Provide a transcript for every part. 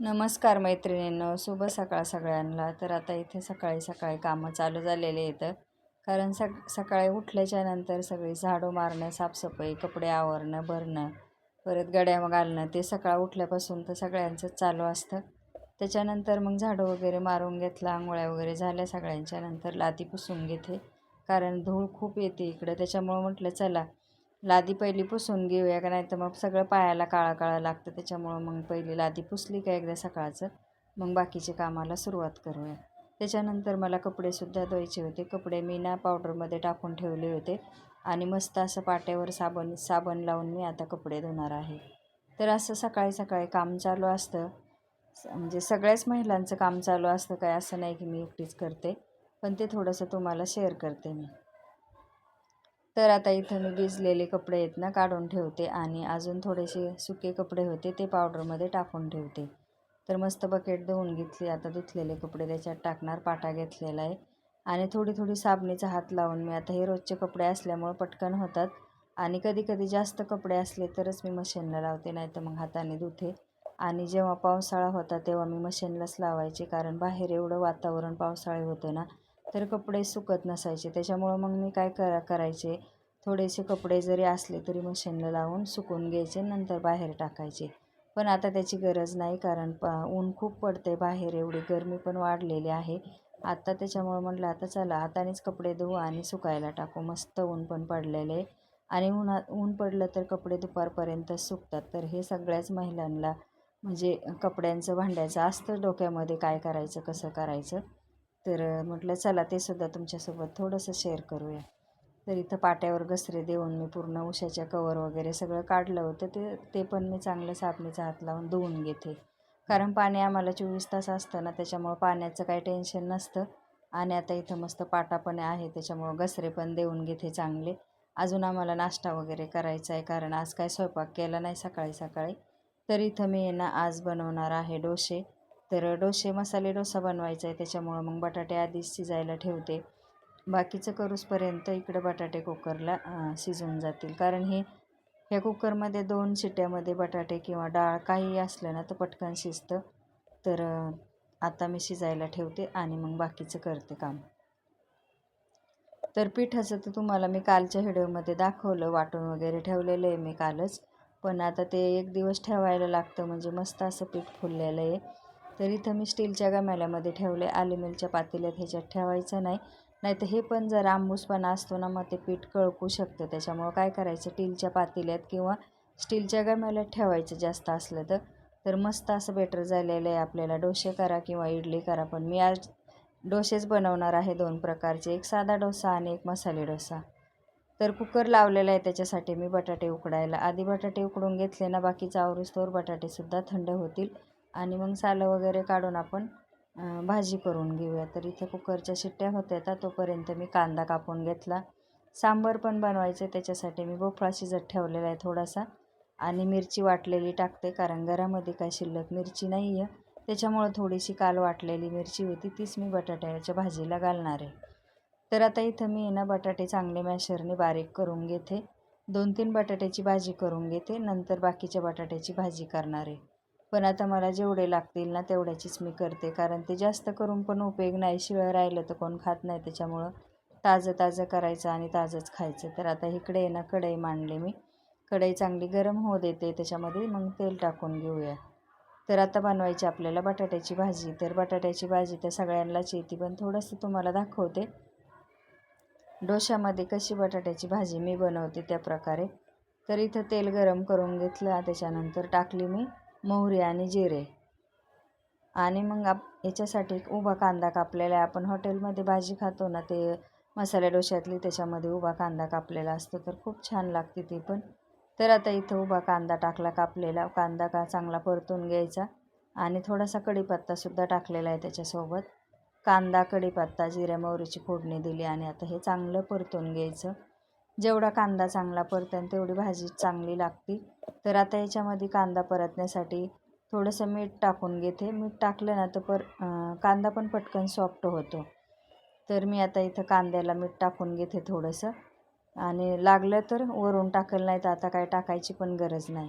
नमस्कार मैत्रिणींनो शुभ सकाळ सगळ्यांना. तर आता इथे सकाळी सकाळी कामं चालू झालेले आहेत. कारण सक सकाळी उठल्याच्या नंतर सगळी झाडू मारणं साफसफाई कपडे आवरणं भरणं परत गड्या घालणं ते सकाळ उठल्यापासून तर सगळ्यांचंच चालू असतं. त्याच्यानंतर मग झाडू वगैरे मारून घेतला आंघोळ्या वगैरे झाल्या सगळ्यांच्या नंतर लादी पुसून घेते. कारण धूळ खूप येते इकडं त्याच्यामुळं म्हटलं चला लादी पहिली पुसून घेऊया का? नाही तर मग सगळं पायाला काळा काळा लागतं. त्याच्यामुळं मग पहिली लादी पुसली का एकदा सकाळचं? मग बाकीचे कामाला सुरुवात करूया. त्याच्यानंतर मला कपडेसुद्धा धुवायचे होते. कपडे मी ना पावडरमध्ये टाकून ठेवले होते. आणि मस्त असं पाट्यावर साबण साबण लावून मी आता कपडे धुणार आहे. तर असं सकाळी सकाळी काम चालू असतं. म्हणजे सगळ्याच महिलांचं काम चालू असतं. काय असं नाही की मी एकटीच करते. पण ते थोडंसं तुम्हाला शेअर करते मी. तर आता इथं मी भिजलेले कपडे आहेत ना काढून ठेवते आणि अजून थोडेसे सुके कपडे होते ते पावडरमध्ये टाकून ठेवते. तर मस्त बकेट धुवून घेतली आता धुतलेले कपडे त्याच्यात टाकणार पाटा घेतलेला आहे. आणि थोडी थोडी साबणीचा हात लावून मी आता हे रोजचे कपडे असल्यामुळं पटकन होतात. आणि कधी कधी जास्त कपडे असले तरच मी मशीनला लावते नाही तर मग हाताने धुते. आणि जेव्हा पावसाळा होता तेव्हा मी मशीनलाच लावायचे कारण बाहेर एवढं वातावरण पावसाळे होतं ना तर कपडे सुकत नसायचे. त्याच्यामुळं मग मी काय करा करायचे? थोडेसे कपडे जरी असले तरी मशीनला लावून सुकून घ्यायचे नंतर बाहेर टाकायचे. पण आता त्याची गरज नाही कारण पा ऊन खूप पडते बाहेर एवढी गरमी पण वाढलेली आहे. आता त्याच्यामुळं म्हटलं आता चला हातानेच कपडे धुवू आणि सुकायला टाकू. मस्त ऊन पण पडलेले. आणि उन्हा ऊन पडलं तर कपडे दुपारपर्यंत सुकतात. तर हे सगळ्याच महिलांना म्हणजे कपड्यांचं भांड्याचं असतं डोक्यामध्ये काय करायचं कसं करायचं? तर म्हटलं चला ते सुद्धा तुमच्यासोबत थोडंसं शेअर करूया. तर इथं पाट्यावर घसरे देऊन मी पूर्ण उशाच्या कवर वगैरे सगळं काढलं होतं. ते ते पण मी चांगलं साबणीचा हात लावून धुवून घेते. कारण पाणी आम्हाला चोवीस तास असतं ना त्याच्यामुळं पाण्याचं काही टेन्शन नसतं. आणि आता इथं मस्त पाटा पण आहे त्याच्यामुळं घसरे पण देऊन घेते चांगले. अजून आम्हाला नाश्ता वगैरे करायचा आहे कारण आज काय स्वयंपाक केला नाही सकाळी सकाळी. तर इथं मी ना आज बनवणार आहे डोसे. तर डोसे मसाले डोसा बनवायचा आहे त्याच्यामुळं मग बटाटे आधीच शिजायला ठेवते. बाकीचं करूसपर्यंत इकडं बटाटे कुकरला शिजून जातील. कारण हे ह्या कुकरमध्ये दोन शिट्यामध्ये बटाटे किंवा डाळ काही असलं ना तर पटकन शिजतं. तर आता मी शिजायला ठेवते आणि मग बाकीचं करते काम. तर पिठाचं तर तुम्हाला मी कालच्या व्हिडिओमध्ये दाखवलं वाटून वगैरे ठेवलेलं आहे मी कालच. पण आता ते एक दिवस ठेवायला लागतं म्हणजे मस्त असं पीठ फुललेलं आहे तर इथं मी स्टीलच्या गमेल्यामध्ये ठेवले ॲल्युमिलच्या पातेल्यात ह्याच्यात ठेवायचं नाही नाही तर हे पण जर आंबूसपणा असतो ना मग ते पीठ कळकू शकतं. त्याच्यामुळं काय करायचं? स्टीलच्या पातेल्यात किंवा स्टीलच्या गमेल्यात ठेवायचं जास्त असलं तर? तर मस्त असं बेटर झालेलं आहे आपल्याला. डोसे करा किंवा इडली करा पण मी आज डोसेच बनवणार आहे दोन प्रकारचे. एक साधा डोसा आणि एक मसाले डोसा. तर कुकर लावलेला आहे त्याच्यासाठी मी बटाटे उकडायला. आधी बटाटे उकडून घेतले ना बाकीचा आवरूस्तोवर बटाटेसुद्धा थंड होतील. आणि मग सालं वगैरे काढून आपण भाजी करून घेऊया. तर इथे कुकरच्या शिट्ट्या होत्या तर तोपर्यंत मी कांदा कापून घेतला. सांबर पण बनवायचं त्याच्यासाठी मी भोपळा शिजत ठेवलेला आहे थोडासा. आणि मिरची वाटलेली टाकते कारण घरामध्ये काय शिल्लक मिरची नाही आहे त्याच्यामुळं थोडीशी काल वाटलेली मिरची होती तीच मी बटाट्याच्या भाजीला घालणार आहे. तर आता इथं मी ना बटाटे चांगले मॅशरने बारीक करून घेते. दोन तीन बटाट्याची भाजी करून घेते नंतर बाकीच्या बटाट्याची भाजी करणार आहे. पण आता मला जेवढे लागतील ना तेवढ्याचीच मी करते. कारण ते जास्त करून पण उपयोग नाही. शिवाय राहिलं तर कोण खात नाही. त्याच्यामुळं ताजं ताजं करायचं आणि ताजंच खायचं. तर आता इकडे आहे ना कढई मांडली मी. कढई चांगली गरम होऊ देते. त्याच्यामध्ये मग तेल टाकून घेऊया. तर आता बनवायची आपल्याला बटाट्याची भाजी. तर बटाट्याची भाजी तर सगळ्यांनाच येते. पण थोडंसं तुम्हाला दाखवते. डोशामध्ये कशी बटाट्याची भाजी मी बनवते त्या प्रकारे. तर इथं तेल गरम करून घेतलं. त्याच्यानंतर टाकली मी मोहरी आणि जिरे. आणि मग आप याच्यासाठी उभा कांदा कापलेला आहे. आपण हॉटेलमध्ये भाजी खातो ना ते मसाल्या डोश्यातली त्याच्यामध्ये उभा कांदा कापलेला असतो. तर खूप छान लागते ती पण. तर आता इथं उभा कांदा टाकला कापलेला. कांदा का चांगला परतून घ्यायचा. आणि थोडासा कढीपत्तासुद्धा टाकलेला आहे त्याच्यासोबत. कांदा कढीपत्ता जिऱ्या मोहरीची फोडणी दिली आणि आता हे चांगलं परतून घ्यायचं. जेवढा कांदा चांगला परतेन तेवढी भाजी चांगली लागते. तर आता याच्यामध्ये कांदा परतण्यासाठी थोडंसं मीठ टाकून घेते. मीठ टाकलं ना तर पर कांदा पण पटकन सॉफ्ट होतो. तर मी आता इथं कांद्याला मीठ टाकून घेते थोडंसं. आणि लागलं तर वरून टाकलं नाही तर आता काय टाकायची पण गरज नाही.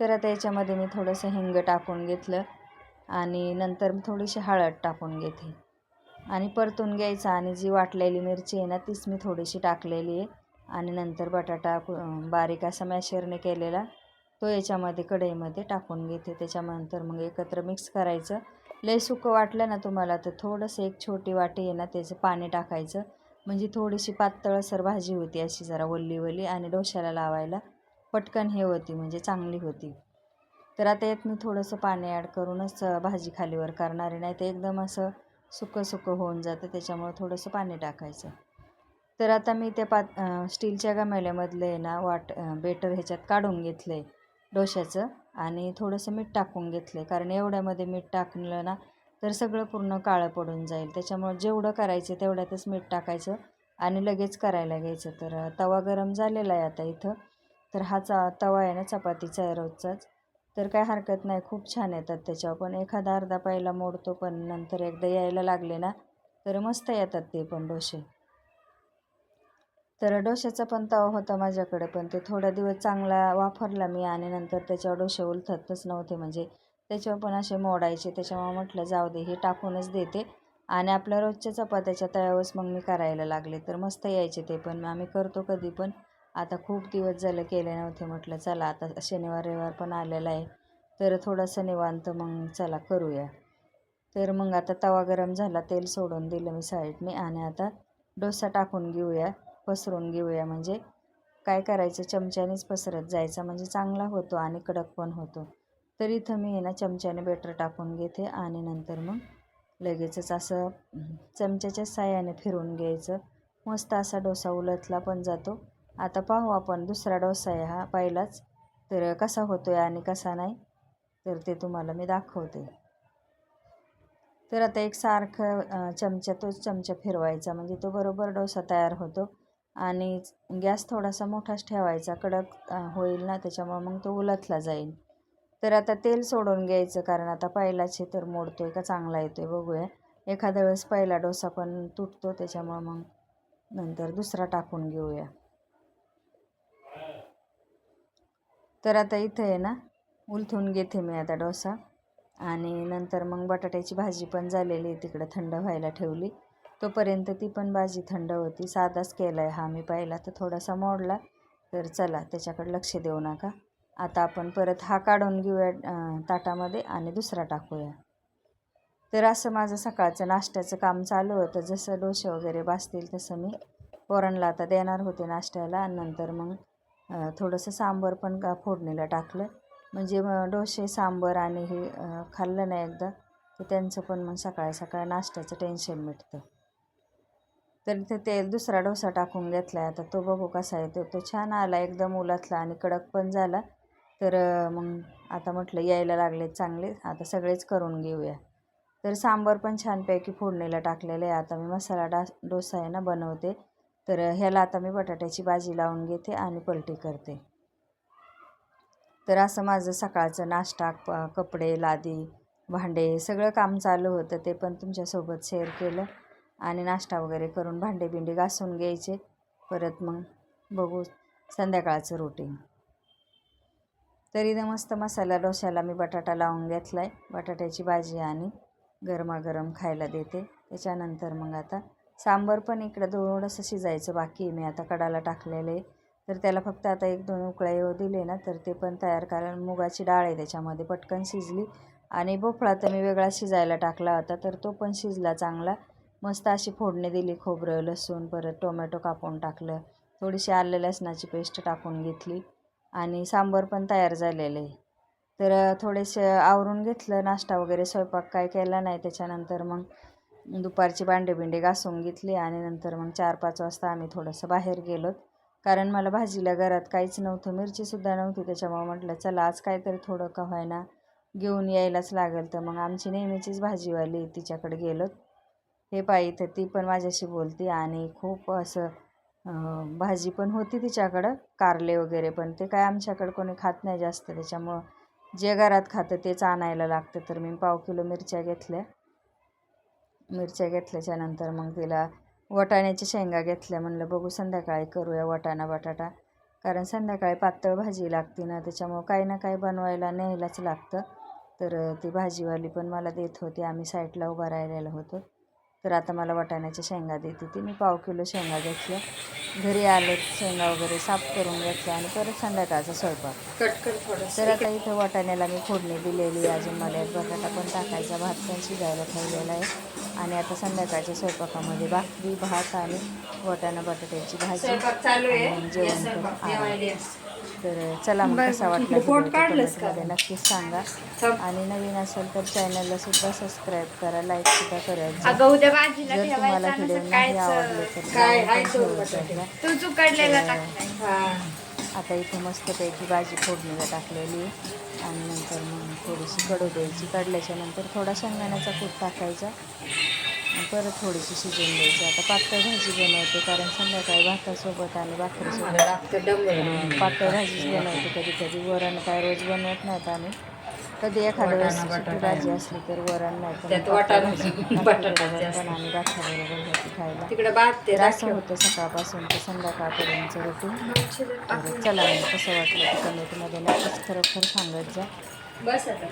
तर आता याच्यामध्ये मी थोडंसं हिंग टाकून घेतलं. आणि नंतर थोडीशी हळद टाकून घेते. आणि परतून घ्यायचा आणि जी वाटलेली मिरची आहे ना तीच मी थोडीशी टाकलेली आहे. आणि नंतर बटाटा बारीक असा मॅशरने केलेला तो याच्यामध्ये कढईमध्ये टाकून घेते. त्याच्यानंतर मग एकत्र मिक्स करायचं. लय सुकं वाटलं ना तुम्हाला तर थोडंसं एक छोटी वाटी आहे ना त्याचं पाणी टाकायचं. म्हणजे थोडीशी पातळसर भाजी होती अशी जरा वल्ली वल्ली आणि डोशाला लावायला. पटकन हे होती म्हणजे चांगली होती. तर आता यात मी थोडंसं पाणी ॲड करूनच भाजी खालीवर करणार आहे. नाही तर एकदम असं सुकं सुकं होऊन जातं त्याच्यामुळं थोडंसं पाणी टाकायचं. तर आता मी त्या पात स्टीलच्या गमेल्यामधलं आहे ना वाट बेटर ह्याच्यात काढून घेतलं आहे डोश्याचं आणि थोडंसं मीठ टाकून घेतलं आहे कारण एवढ्यामध्ये मीठ टाकलं ना तर सगळं पूर्ण काळं पडून जाईल. त्याच्यामुळं जेवढं करायचं तेवढ्यातच मीठ टाकायचं आणि लगेच करायला घ्यायचं. तर तवा गरम झालेला आहे आता इथं. तर हा चा तवा आहे ना चपातीचा आहे रोजचाच. तर काय हरकत नाही. खूप छान येतात त्याच्यावर. पण एखादा अर्धा पायला मोडतो पण नंतर एकदा यायला लागले ना तर मस्त येतात ते पण डोसे. तर डोशाचा पण तवा होता माझ्याकडे पण ते थोडा दिवस चांगला वापरला मी आणि नंतर त्याच्यावर डोसे उलथतच नव्हते. म्हणजे त्याच्यावर पण असे मोडायचे. त्याच्यामुळे म्हटलं जाऊ दे हे टाकूनच देते. आणि आपल्या रोजच्या चपात्याच्या तव्यावरच मग मी करायला लागले. तर मस्त यायचे ते पण. आम्ही करतो कधी पण. आता खूप दिवस झालं केले नव्हते. म्हटलं चला आता शनिवार रविवार पण आलेला आहे. तर थोडंसं निवांत मग चला करूया. तर मग आता तवा गरम झाला तेल सोडून दिलं मी साईडने आणि आता डोसा टाकून घेऊया पसरून घेऊया. म्हणजे काय करायचं? चमच्यानेच पसरत जायचा. म्हणजे चांगला होतो आणि कडक पण होतो. तर इथं मी आहे ना चमच्याने बेटर टाकून घेते आणि नंतर मग लगेचच असं चमच्याच्या साह्याने फिरून घ्यायचं. मस्त असा डोसा उलटला पण जातो. आता पाहू आपण दुसरा डोसा आहे हा पहिलाच. तर कसा होतो आहे आणि कसा नाही तर ते तुम्हाला मी दाखवते. तर आता एक सारखं चमचा तोच चमचा फिरवायचा. म्हणजे तो बरोबर डोसा तयार होतो. आणि गॅस थोडासा मोठाच ठेवायचा. कडक होईल ना त्याच्यामुळं मग तो उलथला जाईल. तर आता तेल सोडून घ्यायचं. कारण आता पहिलाच तर मोडतो आहे का चांगला येतो आहे बघूया. एखाद्या वेळेस पहिला डोसा पण तुटतो. त्याच्यामुळं मग नंतर दुसरा टाकून घेऊया. तर आता इथं आहे ना उलथून घेते मी आता डोसा. आणि नंतर मग बटाट्याची भाजी पण झालेली आहे तिकडं थंड व्हायला ठेवली. तोपर्यंत ती पण भाजी थंड होती. साधाच केला आहे हा मी पाहिला तर थोडासा मोडला. तर चला त्याच्याकडे लक्ष देऊ नका. आता आपण परत हा काढून घेऊया ताटामध्ये आणि दुसरा टाकूया. तर असं माझं सकाळचं नाश्त्याचं काम चालू होतं. जसं डोसे वगैरे बासतील तसं मी पोरांना आता देणार होते नाश्त्याला. नंतर मग थोडंसं सांबर पण का फोडणीला टाकलं. म्हणजे मग डोसे सांबर आणि हे खाल्लं नाही एकदा तर त्यांचं पण मग सकाळ सकाळ नाश्त्याचं टेन्शन मिटतं. तर इथे तेल दुसरा डोसा टाकून घेतला आहे आता तो बघू कसा येतो तो छान आला एकदम मुलातला आणि कडक पण झाला. तर मग आता म्हटलं यायला लागले चांगले. आता सगळेच करून घेऊया. तर सांबर पण छानपैकी फोडणीला टाकलेलं आहे. आता मी मसाला डा डोसा आहे ना बनवते. तर ह्याला आता मी बटाट्याची भाजी लावून घेते आणि पलटी करते. तर असं माझं सकाळचं नाश्ता प कपडे लादी भांडे सगळं काम चालू होतं ते पण तुमच्यासोबत शेअर केलं आणि नाश्ता वगैरे करून भांडे बिंडे घासून घ्यायचे. परत मग बघू संध्याकाळचं रुटीन तरी तर मस्त मसाला डोश्याला मी बटाटा लावून घेतला आहे बटाट्याची भाजी आणि गरमागरम खायला देते. त्याच्यानंतर मग आता सांबर पण इकडं थोडंसं शिजायचं बाकी मी आता कडाला टाकलेले. तर त्याला फक्त आता एक दोन उकळ्या येऊ दिले ना तर ते पण तयार कारण मुगाची डाळ आहे त्याच्यामध्ये पटकन शिजली. आणि भोपळा तर मी वेगळा शिजायला टाकला होता तर तो पण शिजला चांगला. मस्त अशी फोडणी दिली खोबरं लसूण परत टोमॅटो कापून टाकलं. थोडीशी आलं लसणाची पेस्ट टाकून घेतली. आणि सांबर पण तयार झालेलं. आहे तर थोडेसे आवरून घेतलं नाश्ता वगैरे स्वयंपाक काय केला नाही त्याच्यानंतर मग दुपारची भांडे बिंडे घासून घेतली आणि नंतर मग चार पाच वाजता आम्ही थोडंसं बाहेर गेलो कारण मला भाजीला घरात काहीच नव्हतं मिरचीसुद्धा नव्हती. त्याच्यामुळे म्हटलं चला आज काहीतरी थोडं का व्हायना घेऊन यायलाच लागेल. तर मग आमची नेहमीचीच भाजीवाली तिच्याकडे गेलो हे पायी तर ती पण माझ्याशी बोलती आणि खूप असं भाजी पण होती तिच्याकडं कारले वगैरे पण. ते काय आमच्याकडं कोणी खात नाही जास्त. त्याच्यामुळं जे घरात खातं तेच आणायला लागतं. तर मी पाव किलो मिरच्या घेतल्या. मिरच्या घेतल्याच्यानंतर मग तिला वटाण्याच्या शेंगा घेतल्या. म्हणलं बघू संध्याकाळी करूया वटाणा बटाटा. कारण संध्याकाळी पातळ भाजी लागते ना त्याच्यामुळं काही ना काही बनवायला न्यायलाच लागतं. तर ती भाजीवाली पण मला देत होती. आम्ही साईडला उभा राहिलेलो होतो. तर आता मला वाटाण्याच्या शेंगा देत होती मी पाव किलो शेंगा घेतल्या. घरी आले शेंगा वगैरे साफ करून घेतल्या आणि परत संध्याकाळचा स्वयंपाक. तर आता इथं वाटाण्याला मी फोडणी दिलेली. अजून मला एक बटाटा पण टाकायचा भात पण शिजायला ठेवलेला आहे. आणि आता संध्याकाळच्या स्वयंपाकामध्ये भाकरी भात आणि वाटाणा बटाट्याची भाजी जेवण तर चला मग कसा वाटला? कमेंटमध्ये नक्कीच सांगा. आणि नवीन असेल तर चॅनलला सुद्धा सबस्क्राईब करा लाईक सुद्धा भाजीला जर तुम्हाला व्हिडिओ नाही आवडले तर आता इथे मस्तपैकी भाजी फोडणीला टाकलेली. आहे. आणि नंतर मग थोडीशी कडू द्यायची. काढल्याच्या नंतर थोडा शेंगदाण्याचा कूट टाकायचा. परत थोडीशी शिजवून द्यायची. आता पातळ भाजी बनवते कारण संध्याकाळी भातासोबत आणि भाकरीसोबत पातळ भाजीच बनवते कधी कधी. वरण काय रोज बनवत नाहीत आणि कधी एखाद्या वेळेस. भाजी असली तर वरण नाही. पण आणि भाकरीबरोबर होती खायला. असं. होतं सकाळपासून ते संध्याकाळपर्यंत रुटीन तर चला कसं वाटलं ते कमेंटमध्ये नक्कीच खरोखर सांगत जा. बस आता.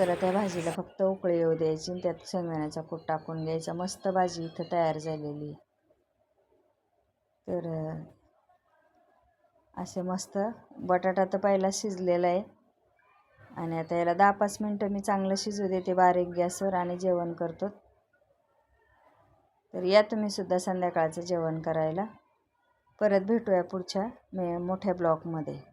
तर त्या भाजीला फक्त उकळी येऊ द्यायची आणि त्यात शेंगदाण्याचा कूट टाकून घ्यायचा. मस्त भाजी इथं तयार झालेली. आहे. तर असे मस्त बटाटा तर पहिला शिजलेला आहे. आणि आता याला दहा पाच मिनटं मी चांगलं शिजू देते बारीक गॅसवर आणि जेवण करतो. तर या तुम्ही सुद्धा संध्याकाळचं जेवण करायला. परत भेटूया पुढच्या मे मोठ्या ब्लॉकमध्ये